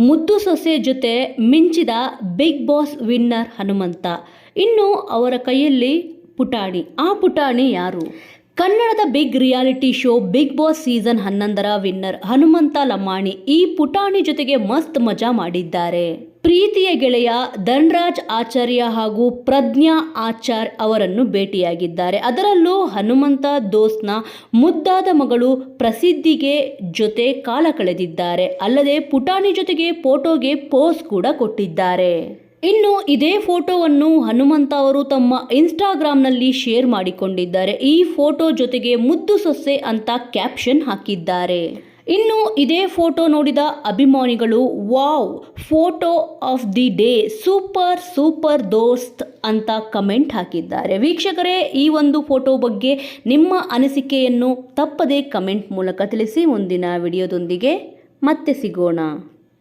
ಮುದ್ದು ಸೊಸೆ ಜೊತೆ ಮಿಂಚಿದ ಬಿಗ್ ಬಾಸ್ ವಿನ್ನರ್ ಹನುಮಂತ. ಇನ್ನು ಅವರ ಕೈಯಲ್ಲಿ ಪುಟಾಣಿ. ಆ ಪುಟಾಣಿ ಯಾರು? ಕನ್ನಡದ big reality show big boss season ಹನ್ನೊಂದರ ವಿನ್ನರ್ ಹನುಮಂತ ಲಮಾಣಿ ಈ ಪುಟಾಣಿ ಜೊತೆಗೆ ಮಸ್ತ್ ಮಜಾ ಮಾಡಿದ್ದಾರೆ. ಪ್ರೀತಿಯ ಗೆಳೆಯ ಧನ್ರಾಜ್ ಆಚಾರ್ಯ ಹಾಗೂ ಪ್ರಜ್ಞಾ ಆಚಾರ್ ಅವರನ್ನು ಭೇಟಿಯಾಗಿದ್ದಾರೆ. ಅದರಲ್ಲೂ ಹನುಮಂತ ದೋಸ್ನ ಮುದ್ದಾದ ಮಗಳು ಪ್ರಸಿದ್ಧಿಗೆ ಜೊತೆ ಕಾಲ ಕಳೆದಿದ್ದಾರೆ. ಅಲ್ಲದೆ ಪುಟಾಣಿ ಜೊತೆಗೆ ಫೋಟೋಗೆ ಪೋಸ್ ಕೂಡ ಕೊಟ್ಟಿದ್ದಾರೆ. ಇನ್ನು ಇದೇ ಫೋಟೋವನ್ನು ಹನುಮಂತ ಅವರು ತಮ್ಮ ಇನ್ಸ್ಟಾಗ್ರಾಮ್ನಲ್ಲಿ ಶೇರ್ ಮಾಡಿಕೊಂಡಿದ್ದಾರೆ. ಈ ಫೋಟೋ ಜೊತೆಗೆ ಮುದ್ದು ಸೊಸೆ ಅಂತ ಕ್ಯಾಪ್ಷನ್ ಹಾಕಿದ್ದಾರೆ. ಇನ್ನು ಇದೇ ಫೋಟೋ ನೋಡಿದ ಅಭಿಮಾನಿಗಳು, wow, photo of the day, super super ದೋಸ್ತ್ ಅಂತ ಕಮೆಂಟ್ ಹಾಕಿದ್ದಾರೆ. ವೀಕ್ಷಕರೇ, ಈ ಒಂದು ಫೋಟೋ ಬಗ್ಗೆ ನಿಮ್ಮ ಅನಿಸಿಕೆಯನ್ನು ತಪ್ಪದೇ ಕಮೆಂಟ್ ಮೂಲಕ ತಿಳಿಸಿ. ಮುಂದಿನ ವಿಡಿಯೋದೊಂದಿಗೆ ಮತ್ತೆ ಸಿಗೋಣ.